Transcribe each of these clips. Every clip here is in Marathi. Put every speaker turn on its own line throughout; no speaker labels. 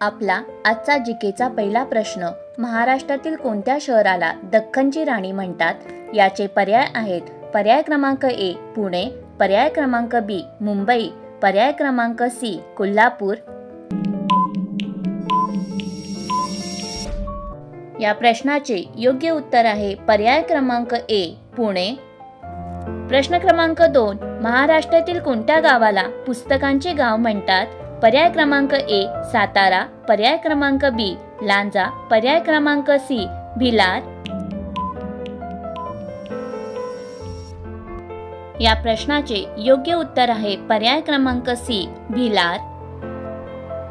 आपला आजचा जिकेचा पहिला प्रश्न महाराष्ट्रातील कोणत्या शहराला दख्खनची राणी म्हणतात? याचे पर्याय आहेत. पर्याय क्रमांक ए पुणे. पर्याय क्रमांक बी मुंबई. पर्याय क्रमांक सी कोल्हापूर. या प्रश्नाचे योग्य उत्तर आहे पर्याय क्रमांक ए पुणे. प्रश्न क्रमांक दोन महाराष्ट्रातील कोणत्या गावाला पुस्तकांचे गाव म्हणतात? पर्याय क्रमांक ए सातारा. पर्याय क्रमांक बी लांजा. पर्याय क्रमांक सी भिलार. या प्रश्नाचे योग्य उत्तर आहे पर्याय क्रमांक सी भिलार.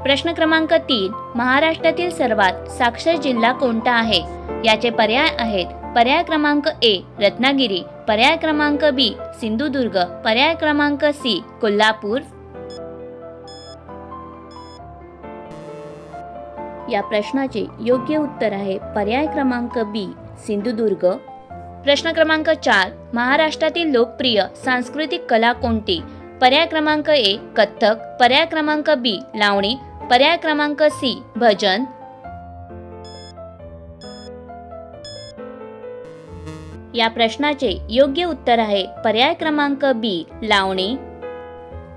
प्रश्न क्रमांक तीन महाराष्ट्रातील सर्वात साक्षर जिल्हा कोणता आहे? याचे पर्याय आहेत पर्याय क्रमांक ए रत्नागिरी. पर्याय क्रमांक बी सिंधुदुर्ग. पर्याय क्रमांक सी कोल्हापूर. या प्रश्नाचे योग्य उत्तर आहे पर्याय क्रमांक बी सिंधुदुर्ग. प्रश्न क्रमांक चार महाराष्ट्रातील लोकप्रिय सांस्कृतिक कला कोणती? पर्याय क्रमांक ए कथ्थक. पर्याय क्रमांक बी लावणी. पर्याय क्रमांक सी भजन. या प्रश्नाचे योग्य उत्तर आहे पर्याय क्रमांक बी लावणी.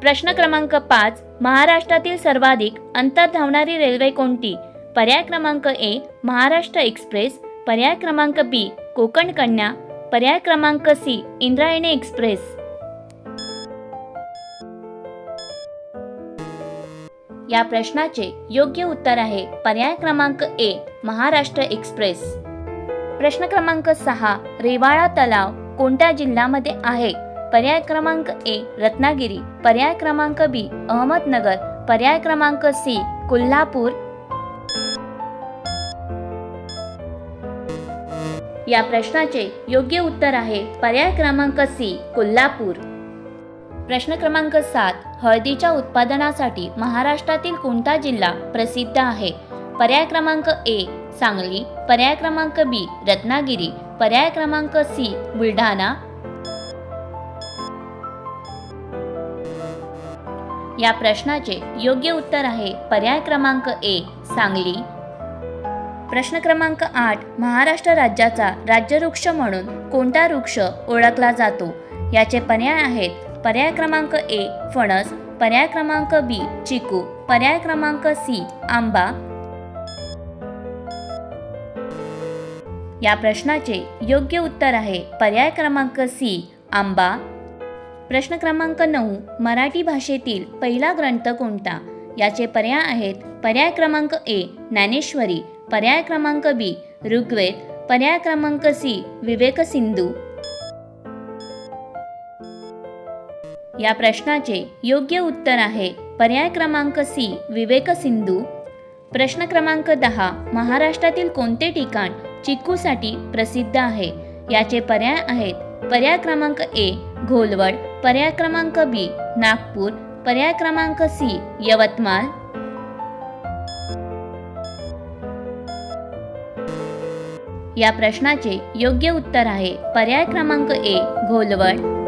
प्रश्न क्रमांक पाच महाराष्ट्रातील सर्वाधिक अंतर धावणारी रेल्वे कोणती? पर्याय क्रमांक ए महाराष्ट्र एक्सप्रेस. पर्याय क्रमांक बी कोकण कन्या. पर्याय क्रमांक सी इंद्रायणी एक्सप्रेस. या प्रश्नाचे योग्य उत्तर आहे. पर्याय क्रमांक ए महाराष्ट्र एक्सप्रेस. प्रश्न क्रमांक सहा रेवाळा तलाव कोणत्या जिल्ह्यामध्ये आहे? पर्याय क्रमांक ए रत्नागिरी. पर्याय क्रमांक बी अहमदनगर. पर्याय क्रमांक सी कोल्हापूर. या प्रश्नाचे योग्य उत्तर आहे पर्याय क्रमांक सी कोल्हापूर. प्रश्न क्रमांक सात हळदीच्या उत्पादनासाठी महाराष्ट्रातील कोणता जिल्हा प्रसिद्ध आहे? पर्याय क्रमांक ए सांगली. पर्याय क्रमांक बी रत्नागिरी. पर्याय क्रमांक सी बुलढाणा. या प्रश्नाचे योग्य उत्तर आहे पर्याय क्रमांक ए सांगली. प्रश्न क्रमांक आठ महाराष्ट्र राज्याचा राज्यवृक्ष म्हणून कोणता वृक्ष ओळखला जातो? याचे पर्याय आहेत. पर्याय क्रमांक ए फणस. पर्याय क्रमांक बी चिकू. पर्याय क्रमांक सी आंबा. या प्रश्नाचे योग्य उत्तर आहे. पर्याय क्रमांक सी आंबा. प्रश्न क्रमांक नऊ मराठी भाषेतील पहिला ग्रंथ कोणता? याचे पर्याय आहेत. पर्याय क्रमांक ए ज्ञानेश्वरी. पर्याय क्रमांक बी ऋग्वेद. पर्याय क्रमांक सी विवेक सिंधू. या प्रश्नाचे योग्य उत्तर आहे. पर्याय क्रमांक सी विवेक सिंधू. प्रश्न क्रमांक दहा महाराष्ट्रातील कोणते ठिकाण चिक्कूसाठी प्रसिद्ध आहे? याचे पर्याय आहेत. पर्याय क्रमांक ए घोलवड. पर्याय क्रमांक बी नागपूर. पर्याय क्रमांक सी यवतमाळ. या प्रश्नाचे योग्य उत्तर आहे. पर्याय क्रमांक ए घोलवण